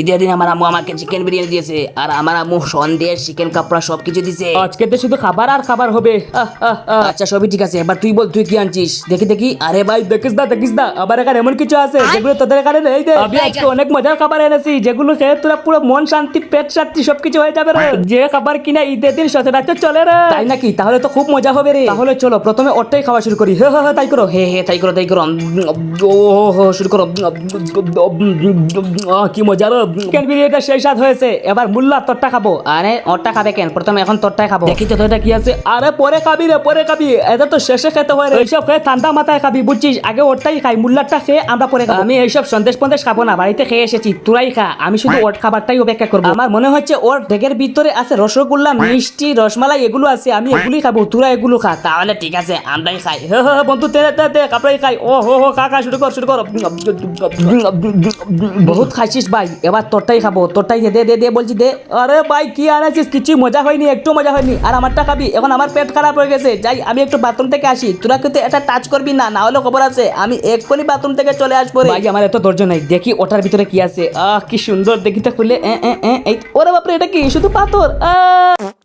ঈদের দিন আমার আম্মু আমাকে চিকেন বিরিয়ানি দিয়েছে আর আমার আম্মু সন্দেশ চিকেন কাপড়া সব কিছু দিছে আজকে তো শুধু খাবার আর খাবার হবে। আচ্ছা সবই ঠিক আছে এবার তুই বল তুই কি আনছিস দেখি দেখি আরে ভাই দেখিস না দেখিস না আবার এখানে এমন কিছু আছে যেগুলো তোদের এখানে নেই দে আমি আজকে অনেক মজার খাবার এনেছি যেগুলো খেয়ে তোরা পুরো মন শান্তি পেট শান্তি সবকিছু হয়ে যাবে রে যে খাবার কিনা ঈদের দিন সচরাচর চলে রে তাই নাকি তাহলে তো খুব মজা হবে রে তাহলে চলো প্রথমে ওটাই খাওয়া শুরু করি হে হে হে তাই করো হে হে তাই করো তাই করো ও শুরু করো কি মজা রে চিকেন বিরিয়ানিটা সেই স্বাদ হয়েছে। এবার মুল্লা তোরটা খাব। আরে ওরটা খাবে কেন? প্রথমে এখন তোরটাই খাব। দেখি তো তোরটা কি আছে। আরে পরে খাবি রে পরে খাবি। এটা তো শেষে খেতে হয় রে। এইসব খেয়ে ঠান্ডা মাথায় খাবি বুঝছিস? আগে ওরটাই খাই মুল্লারটা খেয়ে আমরা পরে খাব। আমি এইসব সন্দেশ ফন্দেশ খাব না বাড়িতে খেয়ে এসেছি তোরাই খা। আমি শুধু ওর খাবারটাই অপেক্ষা করব। আমার মনে হচ্ছে ওর ডেকের ভিতরে আছে রসগোল্লা মিষ্টি রসমালাই এগুলো আছে। আমি এগুলি খাব তোরা এগুলো খা। তাহলে ঠিক আছে আমরাই খাই। হে হে বন্ধু তে তে খাই। ও হো হো খা খা শুরু কর শুরু কর। বহুত খাইছিস ভাই। এবার তোরটাই খাব, তোরটাই দে দে দে বলছি, দে। আরে ভাই, কি আনাছিস কিছু মজা হয়নি, একটু মজা হয়নি। আর আমারটা খাবি? এখন আমার পেট খারাপ হয়ে গেছে। যাই, আমি একটু বাথরুম থেকে আসি। তোরা কিন্তু এটা টাচ করবি না না হলে খবর আছে। আমি এক্ষুনি বাথরুম থেকে চলে আসব। ভাই, আমার এত ধৈর্য নাই। দেখি ওটার ভিতরে কি আছে। আহ, কি সুন্দর। দেখি তো খুলে। ওরে বাপরে, এটা কি? শুধু পাথর? আহ!